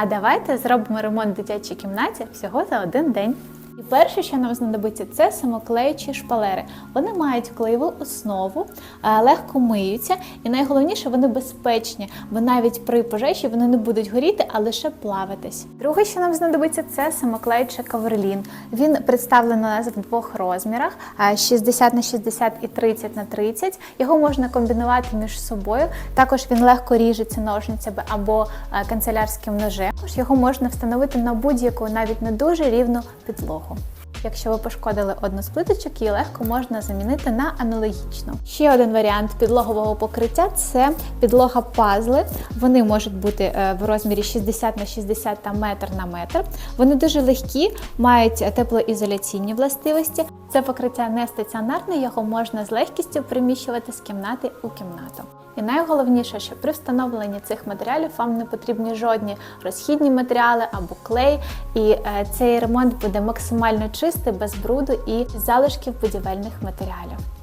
А давайте зробимо ремонт дитячій кімнаті всього за один день. І перше, що нам знадобиться, це самоклеючі шпалери. Вони мають клеєву основу, е, легко миються, і найголовніше вони безпечні, бо навіть при пожежі вони не будуть горіти, а лише плаватись. Друге, що нам знадобиться, це самоклеючий каверлін. Він представлений у нас в двох розмірах: е, 60 на 60 і 30 на 30. Його можна комбінувати між собою. Також він легко ріжеться ножницями або е, канцелярським ножем. Його можна встановити на будь-яку, навіть на дуже рівну підлогу. Якщо ви пошкодили одну з плиточок, її легко можна замінити на аналогічну. Ще один варіант підлогового покриття це підлога пазли. Вони можуть бути е, в розмірі 60 на 60 та метр на метр. Вони дуже легкі, мають теплоізоляційні властивості. Це покриття не стаціонарне, його можна з легкістю приміщувати з кімнати у кімнату. І найголовніше, що при встановленні цих матеріалів вам не потрібні жодні розхідні матеріали або клей, і е, цей ремонт буде максимально чистий, без бруду і залишків будівельних матеріалів.